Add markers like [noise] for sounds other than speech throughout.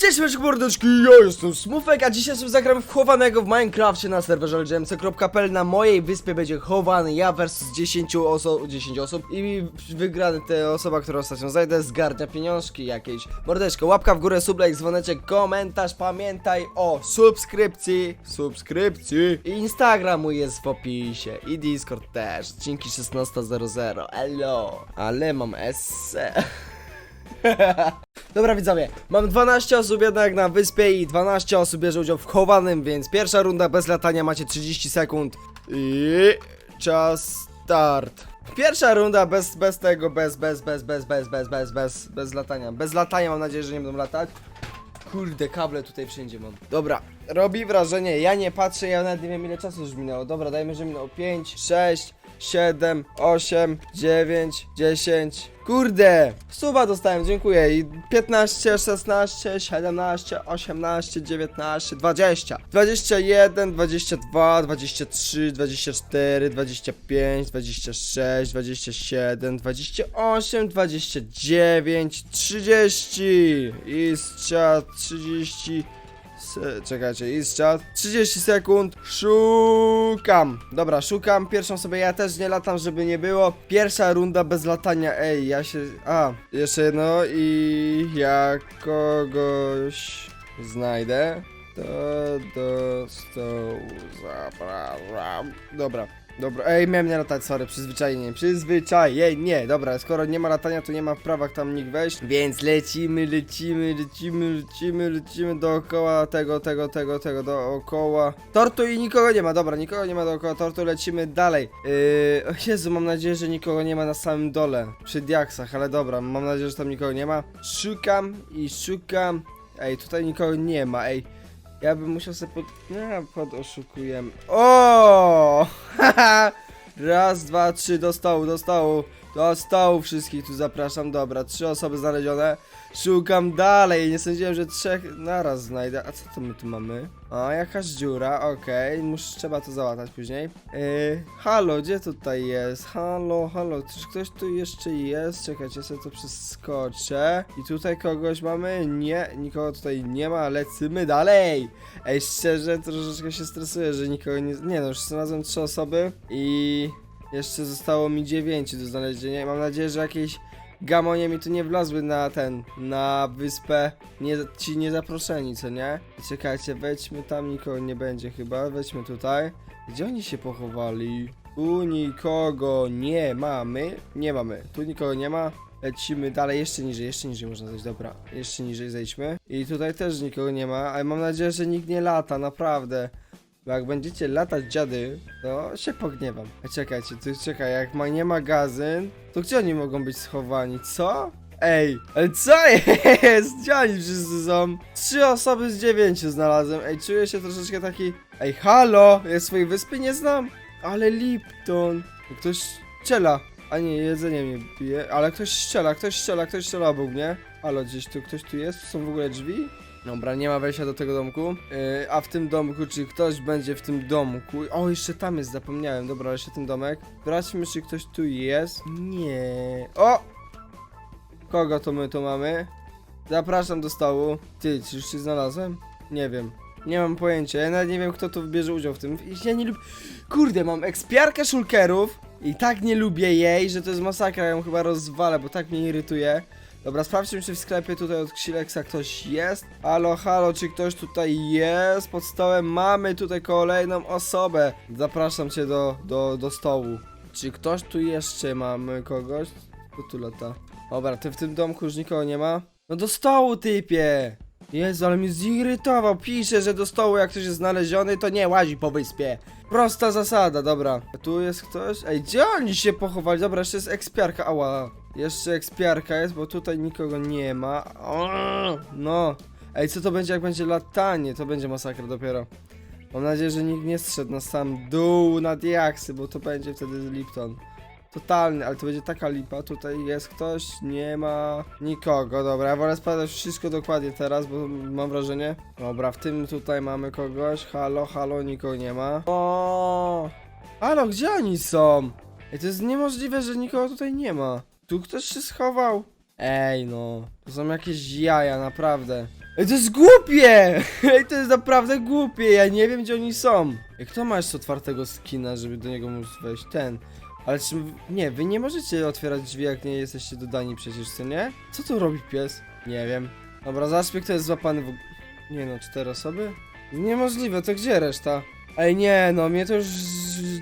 Cześć meczku mordeczki, ja jestem Smufek, a dzisiaj sobie zagramy w chowanego w Minecrafcie na serwerze lgmc.pl Na mojej wyspie będzie chowany ja versus 10 osób, 10 osób i wygrany te osoba, która ostatnio zajdę, zgarnia pieniążki jakieś. Mordeczko, łapka w górę, sublike, dzwoneczek, komentarz, pamiętaj o subskrypcji, subskrypcji. I Instagram mój jest w opisie i Discord też, odcinki 16.00, elo, ale mam esse. [laughs] Dobra widzowie, mam 12 osób jednak na wyspie i 12 osób bierze udział w chowanym, więc pierwsza runda bez latania macie 30 sekund i czas start. Pierwsza runda bez, bez tego, bez, bez, bez, bez, bez, bez, bez, bez, bez latania. Bez latania mam nadzieję, że nie będą latać. Kurde, kable tutaj wszędzie mam. Dobra, robi wrażenie, ja nie patrzę, ja nawet nie wiem ile czasu już minęło. Dobra, dajmy, że minęło 5, 6, 7, 8, 9, 10. Kurde! Suba dostałem, dziękuję. I 15, 16, 17, 18, 19, 20. 21, 22, 23, 24, 25, 26, 27, 28, 29, 30. I czat 30. Czekajcie, jest czat. 30 sekund. Szukam. Dobra, szukam. Pierwszą sobie ja też nie latam, żeby nie było. Pierwsza runda bez latania. Ej, ja się. A, jeszcze jedno i jak kogoś znajdę, to do stołu zapraszam. Dobra. Dobra, ej, miałem nie latać, sorry, przyzwyczajenie, przyzwyczajenie, dobra, skoro nie ma latania, to nie ma w prawach tam nikt wejść, więc lecimy, lecimy, lecimy, lecimy, lecimy dookoła tego, tego, tego, tego, dookoła. Tortu i nikogo nie ma, dobra, nikogo nie ma dookoła tortu, lecimy dalej, yy, o Jezu, mam nadzieję, że nikogo nie ma na samym dole, przy diaksach, ale dobra, mam nadzieję, że tam nikogo nie ma, szukam i szukam, ej, tutaj nikogo nie ma, ej, ja bym musiał sobie pod... Nie, pod oszukujemy. O! [laughs] Raz, dwa, trzy, do stołu, do stołu. Wszystkich tu zapraszam. Dobra, trzy osoby znalezione. Szukam dalej. Nie sądziłem, że trzech naraz znajdę. A co to my tu mamy? A, jakaś dziura, okej. Muszę, trzeba to załatać później. Yy, halo, gdzie tutaj jest? Halo, halo, czy ktoś tu jeszcze jest? Czekajcie, sobie to przeskoczę. I tutaj kogoś mamy? Nie, nikogo tutaj nie ma, lecimy dalej. Ej, szczerze, troszeczkę się stresuję, że nikogo nie... Nie no, już znalazłem trzy osoby i... Jeszcze zostało mi dziewięciu do znalezienia. Mam nadzieję, że jakieś gamonie mi tu nie wlazły na ten, na wyspę. Nie, ci niezaproszeni, co nie? Czekajcie, wejdźmy tam, nikogo nie będzie chyba. Wejdźmy tutaj. Gdzie oni się pochowali? Tu nikogo nie mamy. Nie mamy. Tu nikogo nie ma. Lecimy dalej, jeszcze niżej, jeszcze niżej można zejść, dobra. Jeszcze niżej zejdźmy. I tutaj też nikogo nie ma, ale mam nadzieję, że nikt nie lata, naprawdę. Bo jak będziecie latać dziady, to się pogniewam. A czekajcie, tu czekaj, jak ma, nie magazyn, to gdzie oni mogą być schowani, co? Ej, ale co jest? Gdzie oni wszyscy są? Trzy osoby z dziewięciu znalazłem. Ej, czuję się troszeczkę taki... Ej, halo! Ja swojej wyspy nie znam. Ale Lipton. Ktoś strzela. A nie, jedzenie mnie bije. Ale ktoś strzela, ktoś strzela, ktoś strzela obok mnie. Halo, gdzieś tu ktoś tu jest? Są w ogóle drzwi? Dobra, nie ma wejścia do tego domku. Yy, a w tym domku, czy ktoś będzie w tym domku? O, jeszcze tam jest, zapomniałem. Dobra, jeszcze ten domek. Sprawdźmy, czy ktoś tu jest. Nie. O! Kogo to my tu mamy? Zapraszam do stołu. Ty, czy już się znalazłem? Nie wiem. Nie mam pojęcia. Ja nawet nie wiem, kto tu bierze udział w tym. Ja nie lubię. Kurde, mam ekspiarkę szulkerów i tak nie lubię jej, że to jest masakra. Ja ją chyba rozwalę, bo tak mnie irytuje. Dobra, sprawdźmy, czy w sklepie tutaj od Ksilexa ktoś jest. Halo, halo, czy ktoś tutaj jest? Pod stołem mamy tutaj kolejną osobę. Zapraszam cię do, do, do stołu. Czy ktoś tu jeszcze mamy kogoś? Kto tu lata? Dobra, ty w tym domku już nikogo nie ma? No do stołu, typie! Jezu, ale mnie zirytował. Pisze, że do stołu jak ktoś jest znaleziony, to nie łazi po wyspie. Prosta zasada, dobra. Tu jest ktoś? Ej, gdzie oni się pochowali? Dobra, jeszcze jest ekspiarka, ała. Jeszcze ekspiarka jest, bo tutaj nikogo nie ma. No. Ej, co to będzie jak będzie latanie? To będzie masakra dopiero. Mam nadzieję, że nikt nie zszedł na sam dół, na diaksy, bo to będzie wtedy Lipton. Totalny, ale to będzie taka lipa. Tutaj jest ktoś, nie ma nikogo. Dobra, ja wolę sprawdzać wszystko dokładnie teraz, bo mam wrażenie. Dobra, w tym tutaj mamy kogoś. Halo, halo, nikogo nie ma. O, Halo, gdzie oni są? Ej, to jest niemożliwe, że nikogo tutaj nie ma. Tu ktoś się schował? Ej, no. To są jakieś jaja, naprawdę. Ej, to jest głupie! [laughs] Ej, to jest naprawdę głupie, ja nie wiem gdzie oni są. Ej, kto ma jeszcze otwartego skina, żeby do niego móc wejść? Ten. Ale czy... Nie, wy nie możecie otwierać drzwi, jak nie jesteście dodani przecież, co nie? Co tu robi pies? Nie wiem. Dobra, zobaczmy, kto jest złapany w... Nie no, cztery osoby? Niemożliwe, to gdzie reszta? Ej, nie no, mnie to już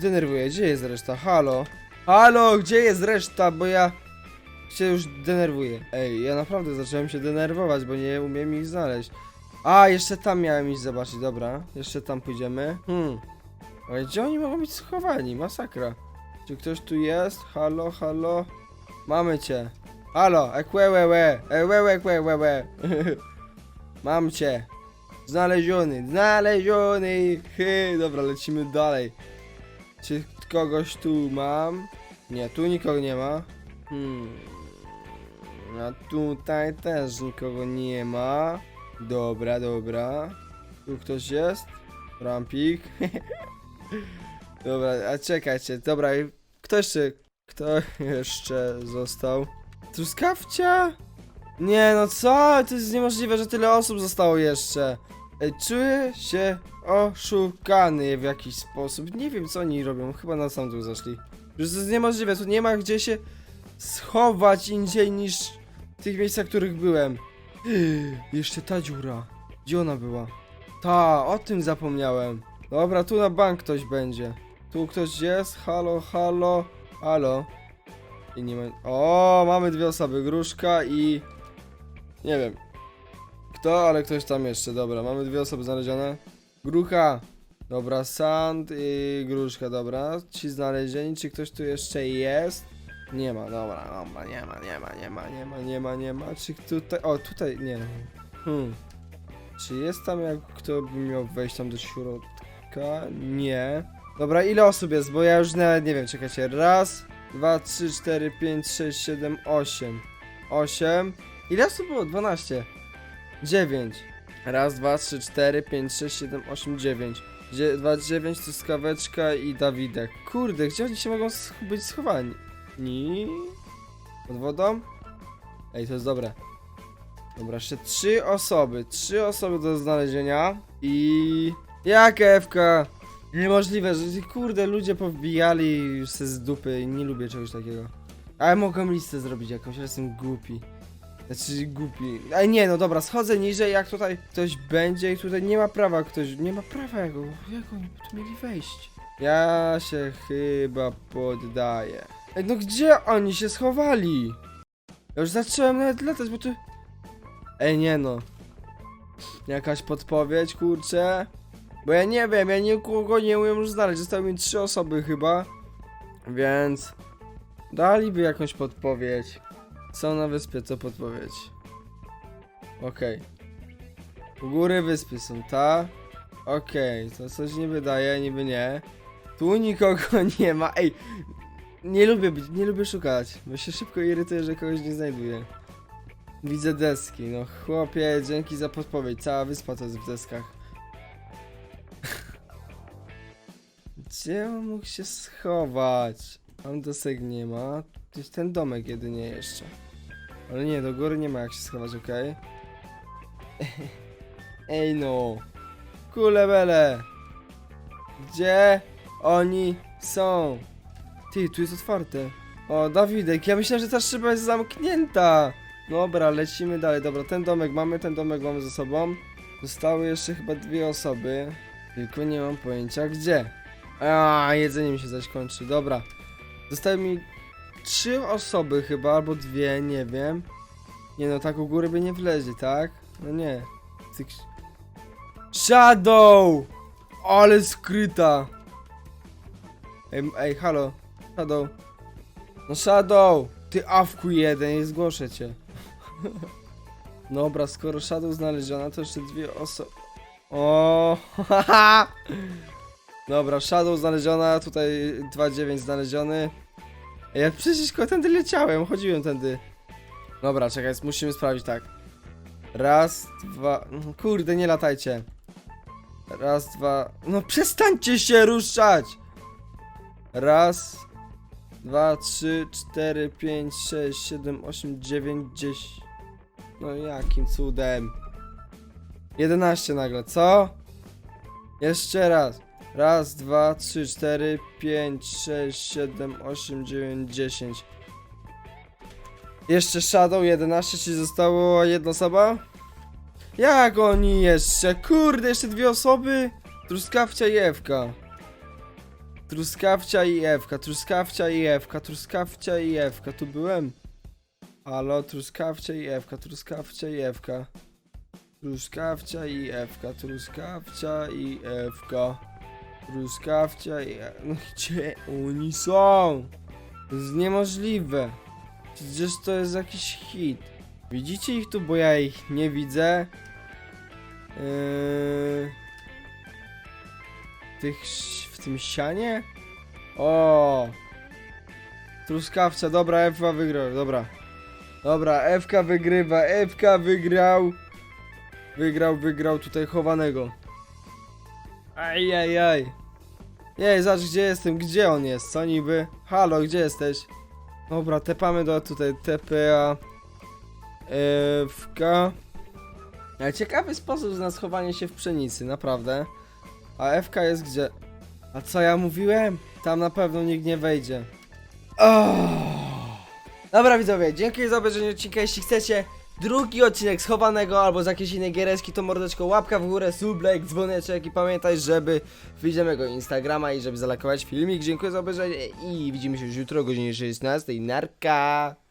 denerwuje. Gdzie jest reszta? Halo? Halo, gdzie jest reszta? Bo ja się już denerwuję. Ej, ja naprawdę zacząłem się denerwować, bo nie umiem ich znaleźć. A, jeszcze tam miałem iść zobaczyć, dobra. Jeszcze tam pójdziemy. Hmm. Ale gdzie oni mogą być schowani? Masakra. Czy ktoś tu jest? Halo, halo? Mamy cię. Halo, ekwewewe, ewewe, ekwewewe. [laughs] Mam cię. Znaleziony, znaleziony. Hy, dobra, lecimy dalej. Czy kogoś tu mam? Nie, tu nikogo nie ma. Hmm. A tutaj też nikogo nie ma. Dobra, dobra. Tu ktoś jest? Rampik. [laughs] dobra, a czekajcie, dobra, kto jeszcze, kto jeszcze został? Truskawcia? Nie no co? To jest niemożliwe, że tyle osób zostało jeszcze. Czuję się oszukany w jakiś sposób. Nie wiem co oni robią, chyba na sam dół zaszli. Już to jest niemożliwe, tu nie ma gdzie się schować indziej niż w tych miejscach, w których byłem. [gasps] Jeszcze ta dziura. Gdzie ona była? Ta, o tym zapomniałem. Dobra, tu na bank ktoś będzie. Tu ktoś jest? Halo, halo, halo. I nie ma... O, mamy dwie osoby, Gruszka i... Nie wiem. Kto, ale ktoś tam jeszcze, dobra. Mamy dwie osoby znalezione. Grucha. Dobra, Sand i Gruszka, dobra. Ci znalezieni, czy ktoś tu jeszcze jest? Nie ma, dobra, dobra, nie ma, nie ma, nie ma, nie ma, nie ma, nie ma. Czy tutaj... O, tutaj, nie. Hmm. Czy jest tam jak kto by miał wejść tam do środka? Nie. Dobra, ile osób jest? Bo ja już nawet nie wiem, czekajcie. Raz, dwa, trzy, cztery, pięć, sześć, siedem, osiem. Osiem. Ile osób było? Dwanaście. Dziewięć. Raz, dwa, trzy, cztery, pięć, sześć, siedem, osiem, dziewięć. Dzie dwa, dziewięć, to jest kaweczka i Dawidek. Kurde, gdzie oni się mogą sch być schowani? Ni? Pod wodą? Ej, to jest dobre. Dobra, jeszcze trzy osoby. Trzy osoby do znalezienia. I... Jak Ewka? Niemożliwe, że kurde ludzie powbijali se z dupy i nie lubię czegoś takiego. Ale mogłem listę zrobić jakąś, ale jestem głupi. Znaczy głupi. Ej nie, no dobra, schodzę niżej, jak tutaj ktoś będzie i tutaj nie ma prawa ktoś, nie ma prawa jak, jak oni tu mieli wejść. Ja się chyba poddaję. Ej, no gdzie oni się schowali? Ja już zacząłem nawet latać, bo tu... Ej, nie no. Jakaś podpowiedź, kurczę. Bo ja nie wiem, ja nikogo nie umiem już znaleźć. Zostały mi trzy osoby chyba. Więc... Daliby jakąś podpowiedź. Są na wyspie, co podpowiedź? Okej. U góry wyspy są, ta? Okej, to coś nie wydaje, niby nie. Tu nikogo [laughs] nie ma. Ej, nie lubię być, nie lubię szukać, bo się szybko irytuję, że kogoś nie znajduję. Widzę deski, no chłopie, dzięki za podpowiedź. Cała wyspa to jest w deskach. Gdzie on mógł się schować? Tam desek nie ma. Gdzieś ten domek jedynie jeszcze. Ale nie, do góry nie ma jak się schować, okej? [laughs] Ej no! Kulebele! Gdzie oni są? Ty, tu jest otwarte. O, Dawidek, ja myślałem, że ta szyba jest zamknięta. Dobra, lecimy dalej. Dobra, ten domek mamy, ten domek mamy ze sobą. Zostały jeszcze chyba dwie osoby. Tylko nie mam pojęcia gdzie. A, jedzenie mi się zaś kończy. Dobra. Zostały mi trzy osoby chyba, albo dwie, nie wiem. Nie no, tak u góry by nie wlezie, tak? No nie. Cyk. Shadow! Ale skryta! Ej, ej, halo. Shadow. No Shadow! Ty awku jeden, nie zgłoszę cię. [laughs] Dobra, skoro Shadow znaleziona, to jeszcze dwie osoby. O, [laughs] haha! Dobra, Shadow znaleziona, tutaj 2.9 znaleziony. Ja przecież koło tędy leciałem, chodziłem tędy. Dobra, czekaj, musimy sprawdzić tak. Raz, dwa... mhm, Kurde, nie latajcie. Raz, dwa... No przestańcie się ruszać! Raz, dwa, trzy, cztery, pięć, sześć, siedem, osiem, dziewięć, dziesięć... No jakim cudem? 11 nagle, co? Jeszcze raz. Raz, dwa, trzy, cztery, pięć, sześć, siedem, osiem, dziewięć, dziesięć. Jeszcze Shadow 11, czyli zostało jedna osoba? Jak oni jeszcze? Kurde, jeszcze dwie osoby? Truskawcia i Ewka. Truskawcia i Ewka, truskawcia i Ewka, truskawcia i Ewka, tu byłem. Halo, truskawcia i Ewka, truskawcia i Ewka. Truskawcia i Ewka, truskawcia i Ewka. Truskawcia No gdzie oni są? To jest niemożliwe. Przecież to jest jakiś hit. Widzicie ich tu, bo ja ich nie widzę. Yy... Tych, w tym sianie? O! Truskawca, dobra, Ewa wygrał, dobra. Dobra, Ewka wygrywa, Ewka wygrał. Wygrał, wygrał tutaj chowanego. Aj, aj, aj. Jej, zobacz gdzie jestem, gdzie on jest, co niby? Halo, gdzie jesteś? Dobra, tepamy do tutaj TPA. Ewka. Ale ciekawy sposób na schowanie się w pszenicy, naprawdę. A Ewka jest gdzie? A co ja mówiłem? Tam na pewno nikt nie wejdzie. Oh. Dobra widzowie, dziękuję za obejrzenie odcinka. Jeśli chcecie drugi odcinek schowanego albo z jakiejś innej giereczki, to mordeczko łapka w górę, sublek, dzwoneczek i pamiętaj, żeby wbić na mojego Instagrama i żeby zalakować filmik. Dziękuję za obejrzenie i widzimy się już jutro o godzinie 16. Narka!